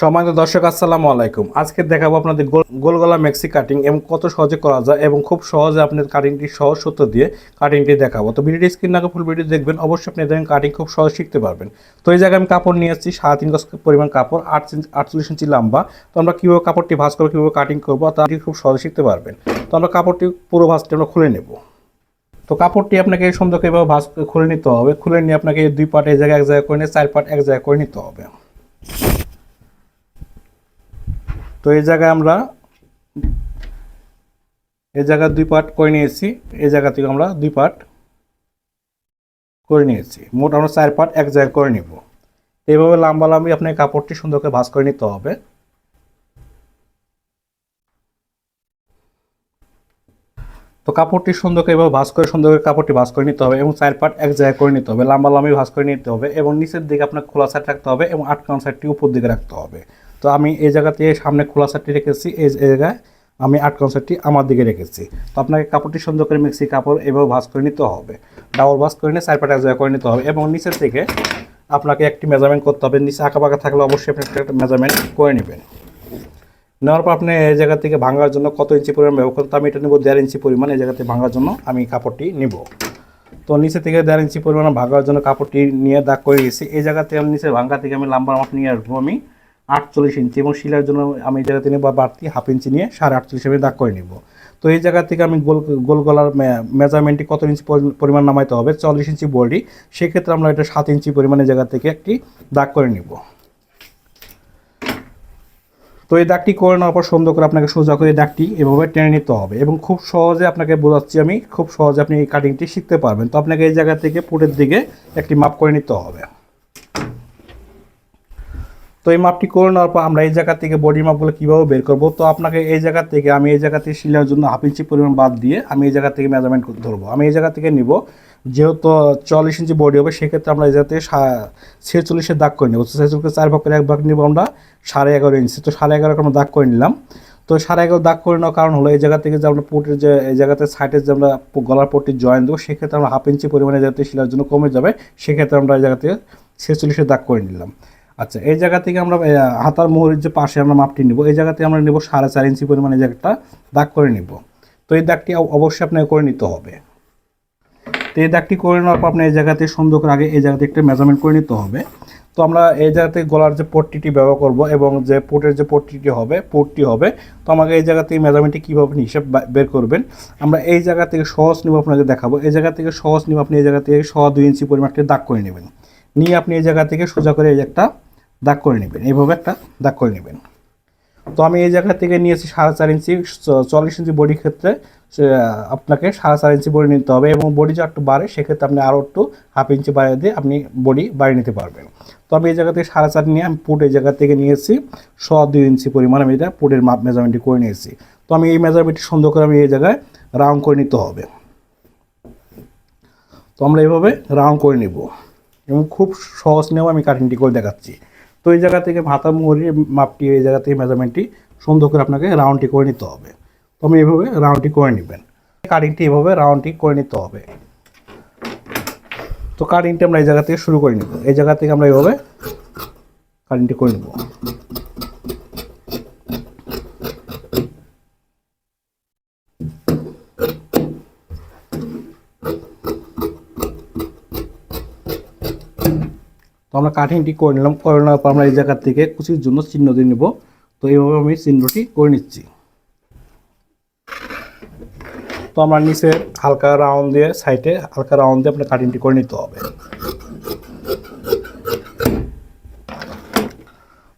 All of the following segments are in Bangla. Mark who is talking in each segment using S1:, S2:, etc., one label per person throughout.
S1: সম্মানিত দর্শক, আসসালামু আলাইকুম। আজকে দেখাবো আপনাদের গোল- গোলগলা মেক্সি কাটিং এবং কত সহজে করা যায় এবং খুব সহজে আপনার কাটিংটি সহজ সূত্র দিয়ে কাটিংটি দেখাবো। তো ভিডিওটি স্ক্রিন আগে ফুল ভিডিও দেখবেন, অবশ্যই আপনি দেখেন কাটিং খুব সহজ শিখতে পারবেন। তো এই জায়গায় আমি কাপড় নিয়ে এসেছি সাড়ে তিন গজ পরিমাণ কাপড়, আট ইঞ্চি আটচল্লিশ ইঞ্চি লম্বা। তো আমরা কীভাবে কাপড়টি ভাঁজ করব, কীভাবে কাটিং করব তাটি খুব সহজে শিখতে পারবেন। তো আমরা কাপড়টি পুরো ভাঁজটি আমরা খুলে নেব। তো কাপড়টি আপনাকে সুন্দর এভাবে ভাঁজ খুলে নিতে হবে। খুলে নিয়ে আপনাকে দুই পার্ট এক জায়গায় এক জায়গায় করে নিয়ে, চার পার্ট এক জায়গায় করে নিতে হবে। তো এই জায়গায় আমরা এই জায়গায় দুই পার্ট করে নিয়েছি। এই জায়গা থেকে আমরা দুই পার্ট করে নিয়েছি। মোট আমরা চার পার্ট এক জায়গায় করে নিব। এইভাবে লাম্বা লাম্বি আপনার কাপড়টি সুন্দর করে ভাঁজ করে নিতে হবে। তো কাপড়টি সুন্দর করে এভাবে ভাঁজ করে, সুন্দর করে কাপড়টি ভাঁজ করে নিতে হবে এবং চার পার্ট এক জায়গায় করে নিতে হবে। লাম্বা লম্বি ভাঁজ করে নিতে হবে এবং নিচের দিকে আপনার খোলা সাইড রাখতে হবে এবং আটকানো সাইডটি উপর দিকে রাখতে হবে। তো আমি এই জায়গাতে সামনে খোলা সাইডটি রেখেছি, এই জায়গায় আমি আটকানো সাইডটি আমার দিকে রেখেছি। তো আপনাকে কাপড়টি সুন্দর করে মিক্সি কাপড় এভাবে ভাঁজ করে নিতে হবে। ডাবল ভাঁজ করে নিয়ে চার পার্ট এক জায়গায় করে নিতে হবে এবং নিচের থেকে আপনাকে একটি মেজারমেন্ট করতে হবে। নিচে আঁকা বাঁকা থাকলে অবশ্যই আপনি একটা মেজারমেন্ট করে নেবেন। নেওয়ার পর আপনি এই জায়গা থেকে ভাঙার জন্য কত ইঞ্চি পরিমাণ ব্যবহার করেন তো আমি এটা নেব দেড় ইঞ্চি পরিমাণ এই জায়গাতে ভাঙার জন্য আমি কাপড়টি নিব। তো নিচে থেকে দেড় ইঞ্চি পরিমাণ ভাঙার জন্য কাপড়টি নিয়ে দাগ করে গেছি এই জায়গাতে আমি নিচে ভাঙা থেকে আমি লাম্বার মাপ নিয়ে আসব আমি। আটচল্লিশ ইঞ্চি এবং শিলার জন্য আমি এই জায়গাতে বা বাড়তি হাফ ইঞ্চি নিয়ে সাড়ে আটচল্লিশ আমি দাগ করে নিব। তো এই জায়গা থেকে আমি গোল গোল গলার মেজারমেন্টটি কত ইঞ্চি পরিমাণ নামাইতে হবে? চল্লিশ ইঞ্চি বডি সেক্ষেত্রে আমরা এটা সাত ইঞ্চি পরিমাণের জায়গা থেকে একটি দাগ করে নিব। তো এই দাগটি করে নেওয়ার পর সুন্দর করে আপনাকে সোজা করে দাগটি এভাবে টেনে নিতে হবে এবং খুব সহজে আপনাকে বোঝাচ্ছি আমি, খুব সহজে আপনি এই কাটিংটি শিখতে পারবেন। তো আপনাকে এই জায়গা থেকে পুটের দিকে একটি মাপ করে নিতে হবে। তো এই মাপটি করে নেওয়ার পর আমরা এই জায়গা থেকে বডি মাপগুলো কীভাবে বের করব? তো আপনাকে এই জায়গা থেকে আমি এই জায়গা থেকে শিলার জন্য হাফ ইঞ্চি পরিমাণ বাদ দিয়ে আমি এই জায়গা থেকে মেজারমেন্ট ধরবো। আমি এই জায়গা থেকে নিব। যেহেতু চল্লিশ ইঞ্চি বডি হবে, সেক্ষেত্রে আমরা এই জায়গা থেকে ছেচল্লিশের দাগ করে নেব। তো ছেচল্লিশকে চার ভাগ করে এক ভাগ নিব আমরা সাড়ে এগারো ইঞ্চি তো সাড়ে এগারো আমরা দাগ করে নিলাম। তো সাড়ে এগারো দাগ করে নেওয়ার কারণ হলো এই জায়গা থেকে যে আমরা পোটের যে এই জায়গাতে সাইডের যে আমরা গলার পট্টি জয়েন দেবো, সেক্ষেত্রে আমরা হাফ ইঞ্চি পরিমাণে যাতে শিলার জন্য কমে যাবে। সেক্ষেত্রে আমরা এই জায়গা থেকে ছেচল্লিশের দাগ করে নিলাম। আচ্ছা এই জায়গা থেকে আমরা হাতার মোহরের যে পাশে আমরা মাপটি নিব, এই জায়গাতে আমরা নেব সাড়ে চার ইঞ্চি পরিমাণে জায়গাটা দাগ করে নিব। তো এই দাগটি অবশ্যই আপনাকে করে নিতে হবে। তো এই দাগটি করে নেওয়ার পর আপনি এই জায়গাতে সুন্দর করে আগে এই জায়গাতে একটা মেজারমেন্ট করে নিতে হবে। তো আমরা এই জায়গাতে গলার যে পট্টিটি ব্যবহার করব এবং যে পোটের যে পট্টিটি হবে, পোটটি হবে, তো আমাকে এই জায়গা থেকে মেজারমেন্টটি কীভাবে হিসাব বের করবেন, আমরা এই জায়গা থেকে সহজ নিব আপনাকে দেখাবো। এই জায়গা থেকে সহজ নিব আপনি এই জায়গা থেকে সহ দুই ইঞ্চি পরিমাণ একটা দাগ করে নেবেন। নিয়ে আপনি এই জায়গা থেকে সোজা করে এই একটা দাগ করে নেবেন। এইভাবে একটা দাগ করে নেবেন। তো আমি এই জায়গা থেকে নিয়েছি সাড়ে চার ইঞ্চি চল্লিশ ইঞ্চি বডির ক্ষেত্রে আপনাকে সাড়ে চার ইঞ্চি বডি নিতে হবে এবং বডি যা একটু বাড়ে, সেক্ষেত্রে আপনি আরও একটু হাফ ইঞ্চি বাড়িয়ে দিয়ে আপনি বডি বাড়িয়ে নিতে পারবেন। তো আমি এই জায়গা থেকে সাড়ে চার নিয়ে আমি পুট এই জায়গা থেকে নিয়েছি, শ দুই ইঞ্চি পরিমাণ আমি এটা পুটের মাপ মেজারমেন্টটি করে নিয়েছি। তো আমি এই মেজারমেন্টটি সুন্দর করে আমি এই জায়গায় রাউন্ড করে নিতে হবে। তো আমরা এইভাবে রাউন্ড করে নিব এবং খুব সহজ নিয়ম আমি কাটিংটি করে দেখাচ্ছি। তো এই জায়গা থেকে ভাতা মুহরি মাপটি, এই জায়গা থেকে মেজারমেন্টটি সুন্দর করে আপনাকে রাউন্ডটি করে নিতে হবে। তো আমি এইভাবে রাউন্ডটি করে নেবেন। কাটিংটি এইভাবে রাউন্ডটি করে নিতে হবে। তো কাটিংটি আমরা এই জায়গা থেকে শুরু করে নেব। এই জায়গা থেকে আমরা এইভাবে কাটিংটি করে নেব। আমরা কাটিংটি করে নিলাম। করে নেওয়ার পর আমরা এই জায়গা থেকে কুচির জন্য চিহ্ন দিয়ে নেব। তো এইভাবে আমি চিহ্নটি করে নিচ্ছি। তো আমার নিচে হালকা রাউন্ড দিয়ে সাইডে হালকা রাউন্ড দিয়ে আপনার কাটিংটি করে নিতে হবে।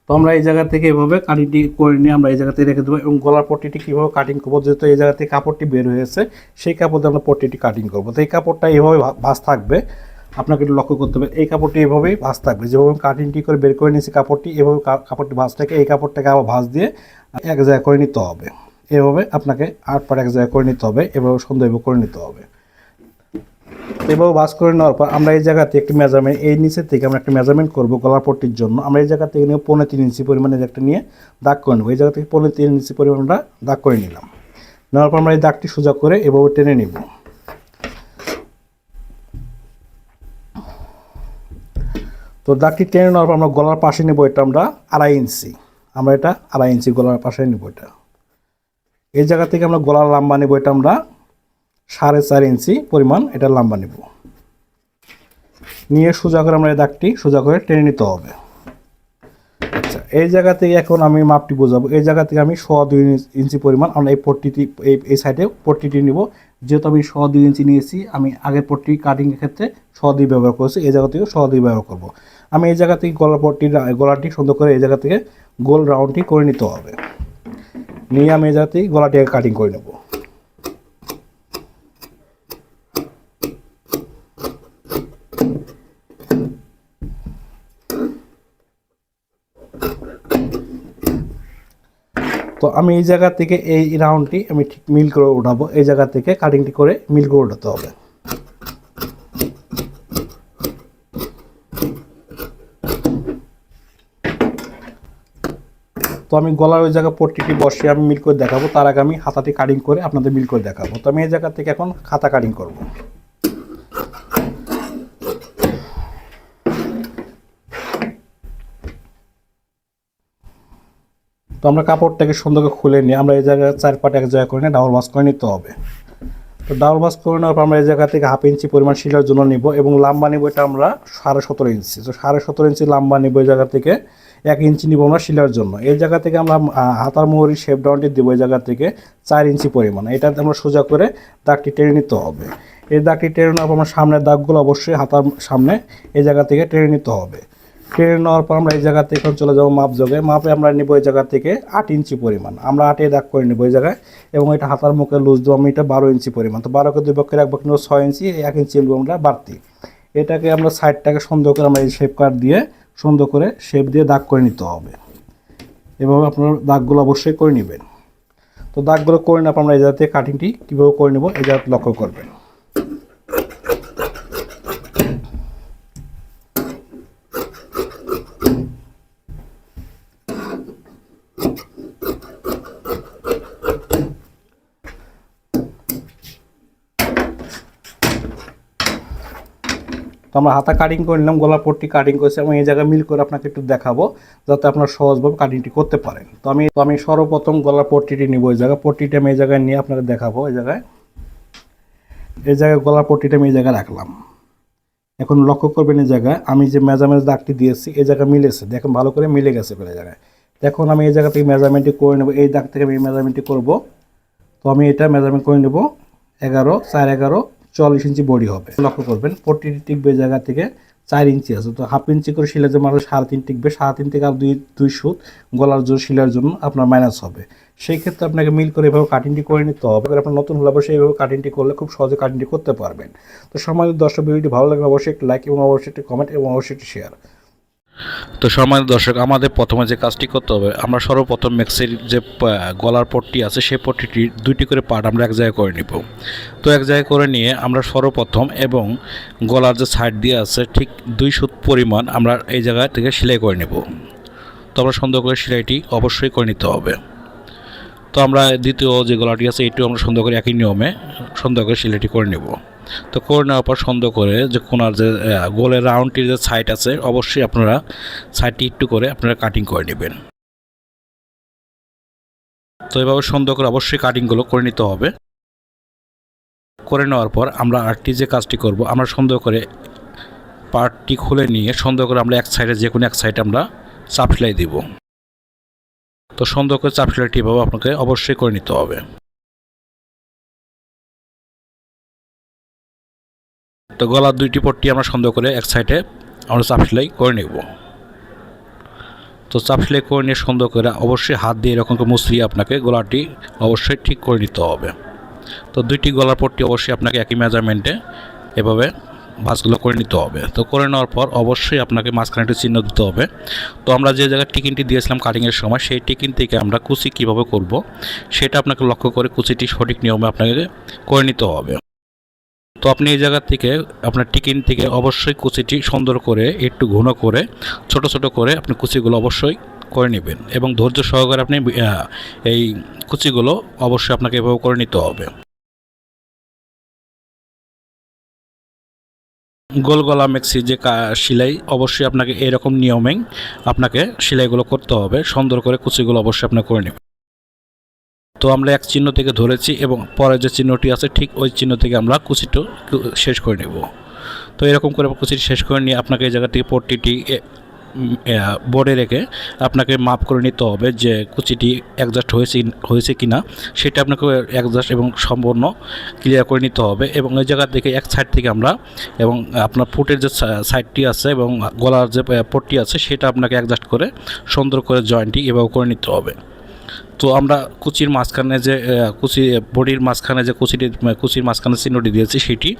S1: তো আমরা এই জায়গা থেকে এভাবে কাটিংটি করে নিয়ে আমরা এই জায়গাতে রেখে দেবো এবং গলার পট্টিটি কীভাবে কাটিং করব, যেহেতু এই জায়গা থেকে কাপড়টি বের হয়েছে, সেই কাপড় দিয়ে আমরা পট্টিটি কাটিং করব। তো এই কাপড়টা এইভাবে ভা- ভাঁজ থাকবে। আপনাকে একটু লক্ষ্য করতে হবে, এই কাপড়টি এভাবেই ভাঁজ থাকবে। যেভাবে কাটিংটি করে বের করে নিয়েছি কাপড়টি, এভাবে কাপড়টি ভাঁজ থাকে এই কাপড়টাকে আবার ভাঁজ দিয়ে এক জায়গায় করে নিতে হবে। এভাবে আপনাকে আট পাট এক জায়গায় করে নিতে হবে, এভাবে সুন্দরভাবে করে নিতে হবে। এভাবে বাস করে নেওয়ার পর আমরা এই জায়গাতে একটি মেজারমেন্ট এই নিচের থেকে আমরা একটা মেজারমেন্ট করব গলার পট্টির জন্য। আমরা এই জায়গা থেকে নিয়ে পনেরো তিন ইঞ্চি পরিমাণের একটা নিয়ে দাগ করে নেব। এই জায়গা থেকে পনেরো তিন ইঞ্চি পরিমাণ আমরা দাগ করে নিলাম। নেওয়ার পর আমরা এই দাগটি সোজা করে এভাবে টেনে নিব। তো দাগটি টেনে নেওয়ার পর আমরা গলার পাশে নেব এটা আমরা আড়াই ইঞ্চি। আমরা এটা আড়াই ইঞ্চি গলার পাশে নিব এটা। এই জায়গা থেকে আমরা গলার লাম্বা নেব এটা আমরা সাড়ে চার ইঞ্চি পরিমাণ এটা লাম্বা নেব। নিয়ে সোজা করে আমরা এই দাগটি সোজা করে টেনে নিতে হবে। আচ্ছা এই জায়গা থেকে এখন আমি মাপটি বোঝাবো। এই জায়গা থেকে আমি শ দুই ইঞ্চি পরিমাণ আমরা এই পট্টিটি এই এই সাইডে পট্টিটি নিব। যেহেতু আমি শ দুই ইঞ্চি নিয়েছি, আমি আগের পট্টি কাটিংয়ের ক্ষেত্রে শ দুই ব্যবহার করেছি, এই জায়গা থেকে শ দুই ব্যবহার করব। আমি এই জায়গা থেকে গলার পট্টি, গলাটি সুন্দর করে এই জায়গা থেকে গোল রাউন্ডটি করে নিতে হবে। নিয়ে আমি এই জায়গা থেকে গলাটি কাটিং করে নেব। তো আমি এই জায়গা থেকে এই রাউন্ডটি আমি ঠিক মিল করে উঠাবো। এই জায়গা থেকে কাটিংটি করে মিল করে উঠাতে হবে। তো আমি গলার ওই জায়গায় পট্টিটি বসিয়ে আমি মিল করে দেখাবো। তার আগে আমি হাতাটি কাটিং করে আপনাদের মিল করে দেখাবো। তো আমি এই জায়গা থেকে এখন খাতা কাটিং করব। তো আমরা কাপড়টাকে সুন্দর করে খুলে নিয়ে আমরা এই জায়গায় চার পাট এক জায়গায় করে নিয়ে ডাবল বাস করে নিতে হবে। তো ডাবল বাস করে নেওয়ার পর আমরা এই জায়গা থেকে হাফ ইঞ্চি পরিমাণ শিলার জন্য নিব এবং লাম্বা নিব এটা আমরা সাড়ে সতেরো ইঞ্চি। তো সাড়ে সতেরো ইঞ্চি লাম্বা নিব এই জায়গা থেকে। এক ইঞ্চি নিব আমরা শিলার জন্য। এই জায়গা থেকে আমরা হাতার মোহরি শেপ ডাউনটি দেবো এই জায়গা থেকে চার ইঞ্চি পরিমাণ। এটা আমরা সোজা করে দাগটি টেনে নিতে হবে। এই দাগটি টেনে নেওয়ার পর আমার সামনের দাগগুলো অবশ্যই হাতার সামনে এই জায়গা থেকে টেনে নিতে হবে। টেনে নেওয়ার পর আমরা এই জায়গা থেকে এখন চলে যাব মাপ যোগে। মাপে আমরা নিব এই জায়গা থেকে আট ইঞ্চি পরিমাণ। আমরা আটে দাগ করে নেব এই জায়গায় এবং এটা হাতার মুখে লুজ দেবো, আমি এটা বারো ইঞ্চি পরিমাণ। তো বারোকে দুই পক্ষে রাখব কিন্তু ছয় ইঞ্চি, এক ইঞ্চি নেব আমরা বাড়তি। এটাকে আমরা সাইডটাকে সুন্দর করে আমরা এই শেপ কাট দিয়ে সুন্দর করে শেপ দিয়ে দাগ করে নিতে হবে। এভাবে আপনার দাগগুলো অবশ্যই করে নেবেন। তো দাগগুলো করে পর আমরা এই জাতীয় কাটিংটি কীভাবে করে নেব, এই জাত লক্ষ্য করবেন তো আমরা হাতা কাটিং করে নিলাম গলা পট্টি কাটিং করেছি এবং এই জায়গায় মিল করে আপনাকে একটু দেখাবো, যাতে আপনারা সহজভাবে কাটিংটি করতে পারেন। তো আমি তো আমি সর্বপ্রথম গলার পট্টিটি নিব এই জায়গায়, পট্টিটা আমি এই জায়গায় নিয়ে আপনাকে দেখাবো, এই জায়গায়। এই জায়গায় গলার পট্টিটা আমি এই জায়গায় রাখলাম। এখন লক্ষ্য করবেন এই জায়গায়, আমি যে মেজারমেন্ট দাগটি দিয়েছি, এই জায়গায় মিলেছে, দেখুন ভালো করে মিলে গেছে এই জায়গায়। দেখুন, আমি এই জায়গা থেকে মেজারমেন্টটি করে নেব, এই দাগ থেকে আমি মেজারমেন্টটি করব। তো আমি এটা মেজারমেন্ট করে নেব, এগারো, চার এগারো চল্লিশ ইঞ্চি বডি হবে। লক্ষ্য করবেন প্রতিটি টিকবে জায়গা থেকে চার ইঞ্চি আছে। তো হাফ ইঞ্চি করে শিলা যে মানুষ সাড়ে তিন টিকবে সাড়ে তিন থেকে আর দুই দুই সুত গলার জোর শিলার জন্য আপনার মাইনাস হবে। সেই ক্ষেত্রে আপনাকে মিল করে এভাবে কাটিংটি করে নিতে হবে। এবার আপনার নতুন হলে অবশ্যই এইভাবে কাটিংটি করলে খুব সহজে কাটিংটি করতে পারবেন। তো সময় দর্শক, ভিডিওটি ভালো লাগলে অবশ্যই একটি লাইক এবং অবশ্যই একটি কমেন্ট এবং অবশ্যই একটি শেয়ার
S2: তো সম্মানিত দর্শক, আমাদের প্রথমে যে কাজটি করতে হবে, আমরা সর্বপ্রথম ম্যাক্সির যে গলার পট্টি আছে, সেই পট্টিটি দুইটি করে পার্ট আমরা এক জায়গায় করে নিব। তো এক জায়গায় করে নিয়ে আমরা সর্বপ্রথম এবং গলার যে সাইড দিয়ে আছে, ঠিক দুই সুত পরিমাণ আমরা এই জায়গা থেকে সেলাই করে নেব। তো আমরা সুন্দর করে সেলাইটি অবশ্যই করে নিতে হবে। তো আমরা দ্বিতীয় যে গলাটি আছে, এটিও আমরা সুন্দর করে একই নিয়মে সুন্দর করে সেলাইটি করে নেব। তো করে নেওয়ার পর সুন্দর করে যে কোনার যে গোলের রাউন্ডটির যে সাইড আছে, অবশ্যই আপনারা সাইডটি একটু করে আপনারা কাটিং করে নেবেন। তো এভাবে সুন্দর করে অবশ্যই কাটিংগুলো করে নিতে হবে। করে নেওয়ার পর আমরা আরটি যে কাজটি করব, আমরা সুন্দর করে পার্টটি খুলে নিয়ে সুন্দর করে আমরা এক সাইডে যে কোনো এক সাইডে আমরা চাপ সেলাই দিব। তো সুন্দর করে চাপ সেলাইটি এভাবে আপনাকে অবশ্যই করে নিতে হবে। তো গলার দুইটি পট্টি আমরা সুন্দর করে এক সাইডে আমরা চাপ সেলাই করে নেব। তো চাপ সেলাই করে নিয়ে সুন্দর করে অবশ্যই হাত দিয়ে এরকম করে মুসরিয়ে আপনাকে গলাটি অবশ্যই ঠিক করে নিতে হবে। তো দুইটি গলার পট্টি অবশ্যই আপনাকে একই মেজারমেন্টে এভাবে ভাঁজগুলো করে নিতে হবে। তো করে নেওয়ার পর অবশ্যই আপনাকে মাঝখানে একটি চিহ্ন দিতে হবে। তো আমরা যে জায়গায় টিকিনটি দিয়েছিলাম কাটিংয়ের সময়, সেই টিকিন থেকে আমরা কুচি কীভাবে করব, সেটা আপনাকে লক্ষ্য করে কুচিটি সঠিক নিয়মে আপনাকে করে নিতে হবে। তো আপনি এই জায়গা থেকে, আপনার টিকিন থেকে অবশ্যই কুচিটি সুন্দর করে, একটু ঘন করে, ছোট ছোট করে আপনি কুচিগুলো অবশ্যই করে নেবেন এবং ধৈর্য সহকারে আপনি এই কুচিগুলো অবশ্যই আপনাকে এভাবে করে নিতে হবে। গোল গলা মেক্সি যে সেলাই, অবশ্যই আপনাকে এরকম নিয়মেই আপনাকে সেলাইগুলো করতে হবে। সুন্দর করে কুচিগুলো অবশ্যই আপনাকে করে নেবেন। তো আমরা এক চিহ্ন থেকে ধরেছি এবং পরে যে চিহ্নটি আছে ঠিক ওই চিহ্ন থেকে আমরা কুচিটা শেষ করে নেব। তো এরকম করে কুচিটি শেষ করে নিয়ে আপনাকে এই জায়গা থেকে পট্টিটি বোর্ডে রেখে আপনাকে মাপ করে নিতে হবে যে কুচিটি অ্যাডজাস্ট হয়েছে হয়েছে কি না সেটা আপনাকে অ্যাডজাস্ট এবং সম্পূর্ণ ক্লিয়ার করে নিতে হবে এবং এই জায়গা থেকে এক সাইড থেকে আমরা এবং আপনার ফুটের যে সাইডটি আছে এবং গলার যে পট্টি আছে সেটা আপনাকে অ্যাডজাস্ট করে সুন্দর করে জয়েন্টটি এভাবে করে নিতে হবে। তো আমরা কুচির মাঝখানে যে কুচি, বডির মাঝখানে যে কুচিটি কুচির মাঝখানে চিহ্নটি দিয়েছি সেটি,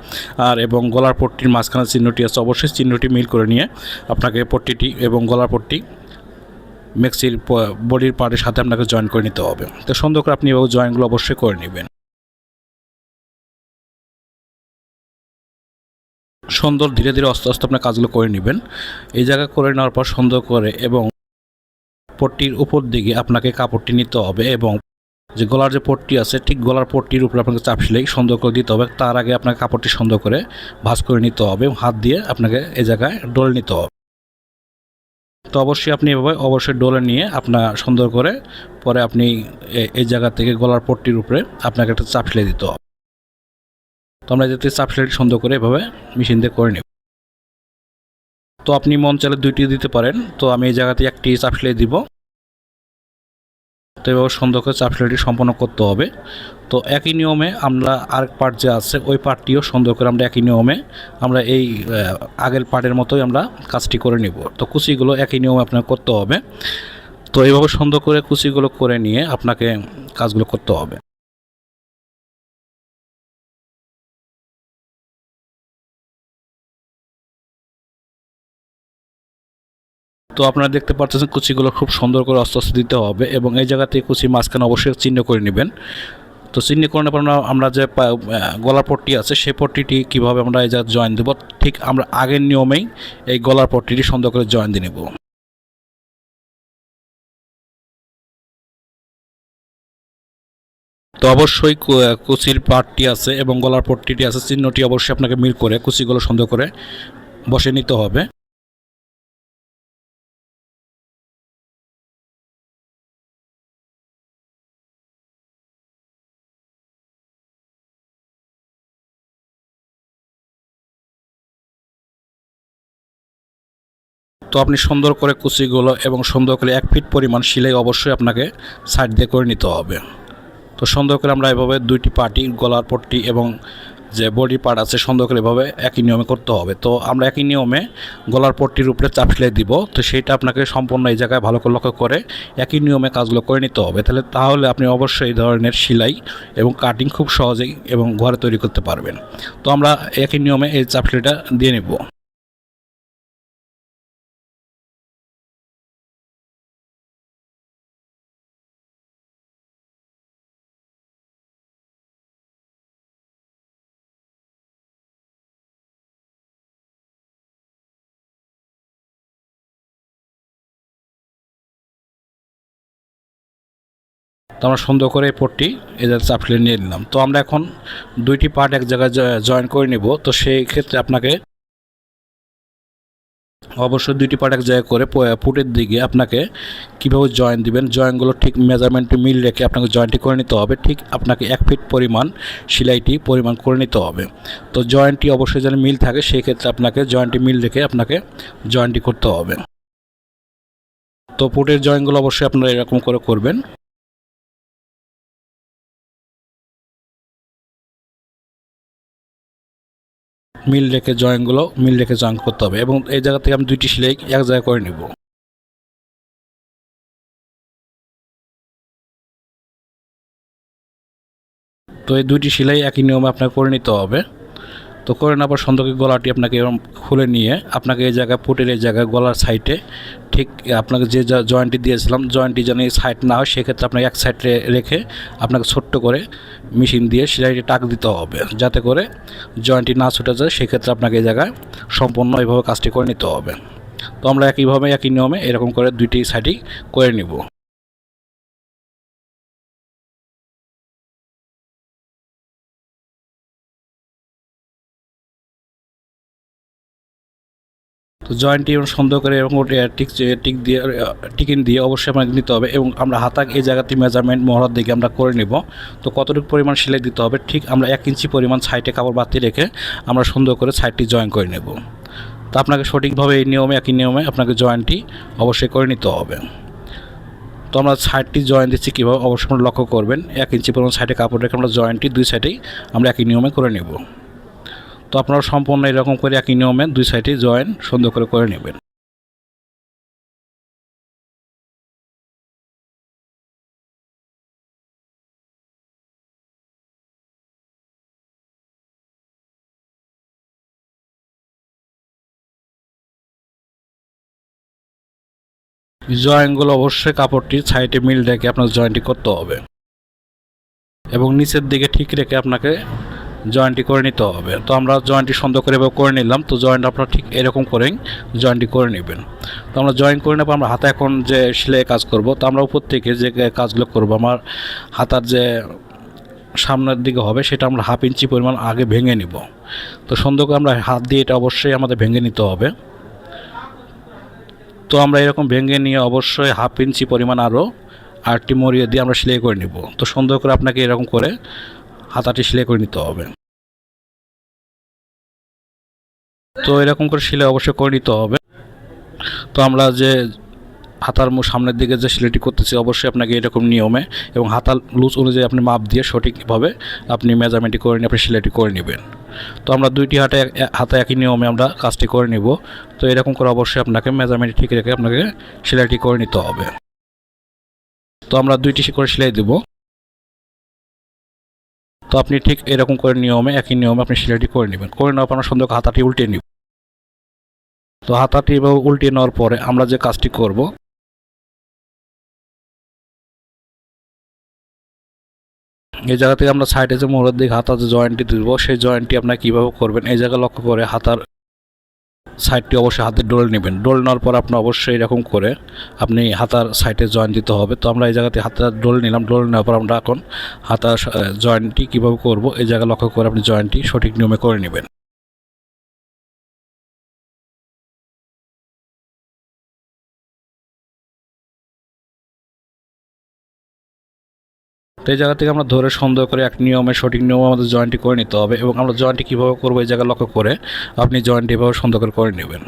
S2: আর এবং গলার পট্টির মাঝখানে চিহ্নটি আছে, অবশ্যই চিহ্নটি মিল করে নিয়ে আপনাকে পট্টিটি এবং গলার পট্টি মেক্সির বডির পার্টের সাথে আপনাকে জয়েন করে নিতে হবে। তো সুন্দর করে আপনি এভাবে জয়েনগুলো অবশ্যই করে নেবেন। সুন্দর ধীরে ধীরে আস্তে আস্তে আপনার কাজগুলো করে নেবেন। এই জায়গা করে নেওয়ার পর সুন্দর করে এবং পট্টির উপর দিকে আপনাকে কাপড়টি নিতে হবে এবং যে গলার যে পট্টি আছে, ঠিক গলার পট্টির উপরে আপনাকে চাপ সেলাই সুন্দর করে দিতে হবে। তার আগে আপনাকে কাপড়টি সুন্দর করে ভাঁজ করে নিতে হবে এবং হাত দিয়ে আপনাকে এই জায়গায় ডলে নিতে হবে। তো অবশ্যই আপনি এভাবে অবশ্যই ডলে নিয়ে আপনার সুন্দর করে পরে আপনি এ- এই জায়গা থেকে গলার পট্টির উপরে আপনাকে একটা চাপ সেলাই দিতে হবে। তো আমরা যাতে চাপ সেলাইটি সুন্দর করে এভাবে মেশিন দিয়ে করে নেব। তো আপনি মন চাইলে দুইটি দিতে পারেন। তো আমি এই জায়গাতে একটি চাপ সেলাই দিব। তো এভাবে সুন্দর করে চাপ সেলাইটি সম্পন্ন করতে হবে। তো একই নিয়মে আমরা আরেক পার্ট যে আছে, ওই পার্টটিও সুন্দর করে আমরা একই নিয়মে আমরা এই আগের পার্টের মতোই আমরা কাজটি করে নিব। তো কুচিগুলো একই নিয়মে আপনাকে করতে হবে। তো এইভাবে সুন্দর করে কুচিগুলো করে নিয়ে আপনাকে কাজগুলো করতে হবে। তো আপনারা দেখতে পাচ্ছেন কুচিগুলো খুব সুন্দর করে আস্তে আস্তে দিতে হবে এবং এই জায়গাতে কুচি মাঝখানে অবশ্যই চিহ্ন করে নেবেন। তো চিহ্ন করে নেবার পর আমরা যে গলার পট্টি আছে সেই পট্টিটি কীভাবে আমরা এই জায়গায় জয়েন দেবো, ঠিক আমরা আগের নিয়মেই এই গলার পট্টিটি সুন্দর করে জয়েন দিয়ে নেব। তো অবশ্যই কুচির পাটটি আছে এবং গলার পট্টিটি আছে, চিহ্নটি অবশ্যই আপনাকে মিল করে কুচিগুলো সুন্দর করে বসে নিতে হবে। তো আপনি সুন্দর করে কুচিগুলো এবং সুন্দর করে এক ফিট পরিমাণ সিলাই অবশ্যই আপনাকে সাইড দিয়ে করে নিতে হবে। তো সুন্দর করে আমরা এভাবে দুইটি পার্টি গলার পট্টি এবং যে বডি পার্ট আছে, সুন্দর করে এভাবে একই নিয়মে করতে হবে। তো আমরা একই নিয়মে গলার পট্টির উপরে চাপ সেলাই দিব। তো সেইটা আপনাকে সম্পূর্ণ এই জায়গায় ভালো করে লক্ষ্য করে একই নিয়মে কাজগুলো করে নিতে হবে। তাহলে তাহলে আপনি অবশ্যই এই ধরনের সেলাই এবং কাটিং খুব সহজেই এবং ঘরে তৈরি করতে পারবেন। তো আমরা একই নিয়মে এই চাপ সেলাইটা দিয়ে নেব। তো আমরা সুন্দর করে এই পট্টি এদের চাপ ফেলে নিয়ে নিলাম। তো আমরা এখন দুইটি পার্ট এক জায়গায় জয়েন করে নিব। তো সেই ক্ষেত্রে আপনাকে অবশ্যই দুইটি পার্ট এক জায়গায় করে পুটের দিকে আপনাকে কীভাবে জয়েন দিবেন, জয়েনগুলো ঠিক মেজারমেন্টে মিল রেখে আপনাকে জয়েন্টটি করে নিতে হবে। ঠিক আপনাকে এক ফিট পরিমাণ সেলাইটি পরিমাণ করে নিতে হবে। তো জয়েন্টটি অবশ্যই যেন মিল থাকে, সেই ক্ষেত্রে আপনাকে জয়েন্টটি মিল রেখে আপনাকে জয়েন্টটি করতে হবে। তো পুটের জয়েনগুলো অবশ্যই আপনারা এরকম করে করবেন। মিল রেখে জয়েনগুলো মিল রেখে জয়েন করতে হবে এবং এই জায়গা থেকে আমি দুইটি সেলাই এক জায়গায় করে নিব। তো এই দুইটি সেলাই একই নিয়মে আপনাকে করে নিতে হবে। তো করে নেওয়ার পর সন্দকে গলাটি আপনাকে এরকম খুলে নিয়ে আপনাকে এই জায়গায় পুটের এই জায়গায় গলার সাইডে ঠিক আপনাকে যে জয়েন্টটি দিয়েছিলাম, জয়েন্টটি যেন এই সাইড না হয়, সেক্ষেত্রে আপনাকে এক সাইডে রেখে আপনাকে ছোট্ট করে মেশিন দিয়ে সেলাইটি টাক দিতে হবে। যাতে করে জয়েন্টটি না ছুটে যায়, সেক্ষেত্রে আপনাকে এই জায়গায় সম্পূর্ণ এইভাবে কাজটি করে নিতে হবে। তো আমরা একইভাবে, একই নিয়মে এরকম করে দুইটি সাইডই করে নিব। তো জয়েন্টটি এবং সুন্দর করে এরকম করে টিক টিক দিয়ে টিকিন দিয়ে অবশ্যই আপনাকে নিতে হবে এবং আমরা হাতাক এই জায়গাতে মেজারমেন্ট মহড়ার দিকে আমরা করে নেব। তো কতটুকু পরিমাণ সেলাই দিতে হবে? ঠিক আমরা এক ইঞ্চি পরিমাণ সাইডে কাপড় বাতি রেখে আমরা সুন্দর করে সাইডটি জয়েন করে নেব। তো আপনাকে সঠিকভাবে এই নিয়মে, একই নিয়মে আপনাকে জয়েন্টটি অবশ্যই করে নিতে হবে। তো আমরা সাইডটি জয়েন দিচ্ছি কীভাবে? অবশ্যই লক্ষ্য করবেন, এক ইঞ্চি পরিমাণ সাইডে কাপড় রেখে আমরা জয়েন্টটি দুই সাইডেই আমরা একই নিয়মে করে নেব। তো আপনারা সম্পূর্ণ এরকম করে একই নিয়মে দুই সাইডে জয়েন সুন্দর করে করে নেবেন। জয়েন্টগুলো অবশ্যই কাপড়টির সাইডে মিল রেখে আপনার জয়েন্টটি করতে হবে। এবং নিচের দিকে ঠিক রেখে আপনাকে জয়েন্টটি করে নিতে হবে। তো আমরা জয়েন্টটি সুন্দর করে এভাবে করে নিলাম। তো জয়েন্ট আপনারা ঠিক এরকম করেই জয়েন্টটি করে নেবেন। তো আমরা জয়েন করে নেব, আমরা হাতে এখন যে সেলাই কাজ করব, তো আমরা উপর থেকে যে কাজগুলো করব, আমার হাতার যে সামনের দিকে হবে, সেটা আমরা হাফ ইঞ্চি পরিমাণ আগে ভেঙে নিব। তো সুন্দর করে আমরা হাত দিয়ে এটা অবশ্যই আমাদের ভেঙে নিতে হবে। তো আমরা এরকম ভেঙে নিয়ে অবশ্যই হাফ ইঞ্চি পরিমাণ আরও আরটি মরিয়ে দিয়ে আমরা সেলাই করে নিব। তো সুন্দর করে আপনাকে এরকম করে হাতাটি সেলাই করে নিতে হবে। তো এরকম করে সেলাই অবশ্যই করে নিতে হবে। তো আমরা যে হাতার সামনের দিকে যে সেলাইটি করতেছি, অবশ্যই আপনাকে এরকম নিয়মে এবং হাতার লুজ অনুযায়ী আপনি মাপ দিয়ে সঠিকভাবে আপনি মেজারমেন্টটি করে নিয়ে আপনি সেলাইটি করে নেবেন। তো আমরা দুইটি হাতে হাতে একই নিয়মে আমরা কাজটি করে নিব। তো এরকম করে অবশ্যই আপনাকে মেজারমেন্ট ঠিক রেখে আপনাকে সেলাইটি করে নিতে হবে। তো আমরা দুইটি করে সেলাই দেব। তো আপনি ঠিক এরকম করে নিয়মে, একই নিয়মে আপনি সেলাইটি করে নেবেন। করে নেওয়ার পর আমরা সুন্দর হাতাটি উল্টে নিব। তো হাতাটি এভাবে উল্টে নেওয়ার পরে আমরা যে কাজটি করব, এই জায়গা থেকে আমরা সাইডে যে মোড়ের দিকে হাতার যে জয়েন্টটি দিব সেই জয়েন্টটি আপনার কীভাবে করবেন, এই জায়গা লক্ষ্য করে হাতার সাইডটি অবশ্যই হাতে ডোল নেবেন। ডোল নেওয়ার পর আপনি অবশ্যই এরকম করে আপনি হাতার সাইডে জয়েন দিতে হবে। তো আমরা এই জায়গাতে হাতটা ডোল নিলাম। ডোল নেওয়ার পর আমরা এখন হাতার জয়েন্টটি কীভাবে করব, এই জায়গা লক্ষ্য করে আপনি জয়েন্টটি সঠিক নিয়মে করে নেবেন। তো এই জায়গা থেকে আমরা ধরে সুন্দর করে এক নিয়মে, সঠিক নিয়মে আমাদের জয়েন্টটি করে নিতে হবে এবং আমরা জয়েন্টটি কীভাবে করব এই জায়গা লক্ষ্য করে আপনি জয়েন্টটি এভাবে সুন্দর করে করে নেবেন।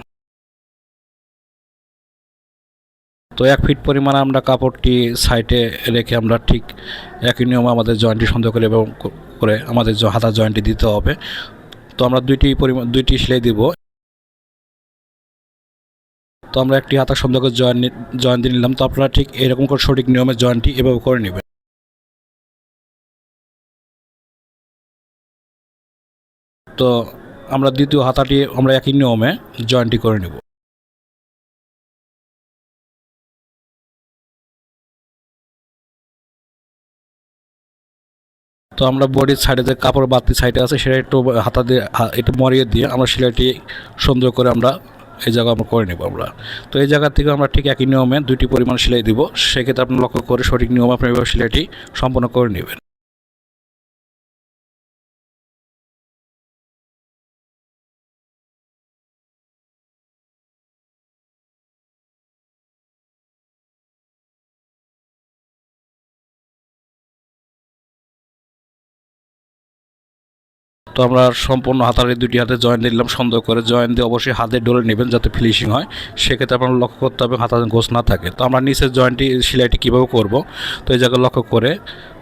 S2: তো এক ফিট পরিমাণে আমরা কাপড়টি সাইডে রেখে আমরা ঠিক একই নিয়মে আমাদের জয়েন্টটি সুন্দর করে এবং করে আমাদের হাতা জয়েন্টটি দিতে হবে। তো আমরা দুইটি পরিমাণ দুইটি সেলাই দিব। তো আমরা একটি হাতা সুন্দর করে জয়েন জয়েন দিয়ে নিলাম। তো আপনারা ঠিক এরকম করে সঠিক নিয়মে জয়েন্টটি এভাবে করে নেবেন। তো আমরা দ্বিতীয় হাতাটি আমরা একই নিয়মে জয়েন্টটি করে নেব। তো আমরা বডির সাইডে যে কাপড় বাতি সাইডে আছে, সেটা একটু হাতা দিয়ে একটু মরিয়ে দিয়ে আমরা সেলাইটি সুন্দর করে আমরা এই জায়গা আমরা করে নেব আমরা। তো এই জায়গা থেকে আমরা ঠিক একই নিয়মে দুইটি পরিমাণ সেলাই দিব। সেক্ষেত্রে আপনি লক্ষ্য করে সঠিক নিয়মে আপনি সেলাইটি সম্পন্ন করে নেবেন। তো আমরা সম্পূর্ণ হাতার দুটি হাতে জয়েন্ট দিলাম সুন্দর করে জয়েন্ট দিয়ে অবশ্যই হাতে ডলে নেবেন যাতে ফিনিশিং হয়। সেক্ষেত্রে আপনার লক্ষ্য করতে হবে হাতা গোছ না থাকে। তো আমরা নিচের জয়েন্টটি সেলাইটি কীভাবে করব? তো এই জায়গায় লক্ষ্য করে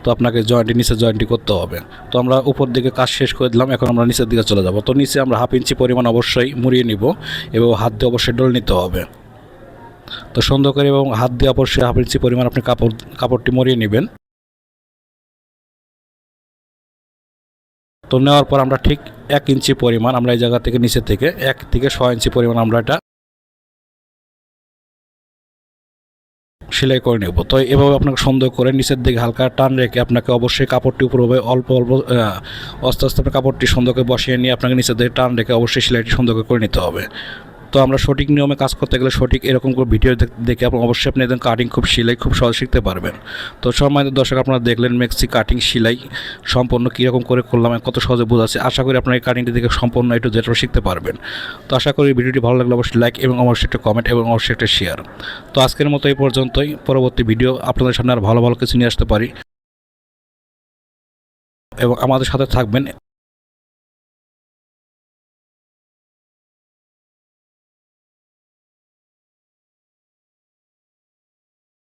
S2: তো আপনাকে জয়েন্টটি নিচে জয়েন্টটি করতে হবে। তো আমরা উপর দিকে কাজ শেষ করে দিলাম, এখন আমরা নিচের দিকে চলে যাব। তো নিচে আমরা হাফ ইঞ্চি পরিমাণ অবশ্যই মুড়িয়ে নিব এবং হাত দিয়ে অবশ্যই ডোল নিতে হবে। তো সুন্দর করে এবং হাত দিয়ে অবশ্যই হাফ ইঞ্চি পরিমাণ আপনি কাপড়, কাপড়টি মরিয়ে নেবেন। তো নেওয়ার পর আমরা ঠিক এক ইঞ্চি পরিমাণ আমরা এই জায়গা থেকে নিচে থেকে এক থেকে ছয় ইঞ্চি পরিমাণ আমরা এটা সেলাই করে নেব। তো এভাবে আপনাকে সুন্দর করে নিচের দিকে হালকা টান রেখে আপনাকে অবশ্যই কাপড়টি উপরভাবে অল্প অল্প আস্তে আস্তে আপনার কাপড়টি সুন্দর করে বসিয়ে নিয়ে আপনাকে নিচের দিকে টান রেখে অবশ্যই সেলাইটি সুন্দর করে নিতে হবে। তো আমরা সঠিক নিয়মে কাজ করতে গেলে সঠিক এরকম করে ভিডিও দেখ- দেখে আপনি অবশ্যই আপনি একদম কাটিং খুব সেলাই খুব সহজ শিখতে পারবেন। তো সম্মানিত দর্শক, আপনারা দেখলেন মেক্সি কাটিং সেলাই সম্পূর্ণ কীরকম করে করলাম কত সহজে বোঝাচ্ছে। আশা করি আপনার এই কাটিংটি দেখে সম্পূর্ণ একটু যেটা শিখতে পারবেন। তো আশা করি ভিডিওটি ভালো লাগলে অবশ্যই লাইক এবং অবশ্যই একটা কমেন্ট এবং অবশ্যই একটা শেয়ার তো আজকের মতো এই পর্যন্তই। পরবর্তী ভিডিও আপনাদের সামনে আর ভালো ভালো কিছু নিয়ে আসতে পারি। এবং আমাদের সাথে থাকবেন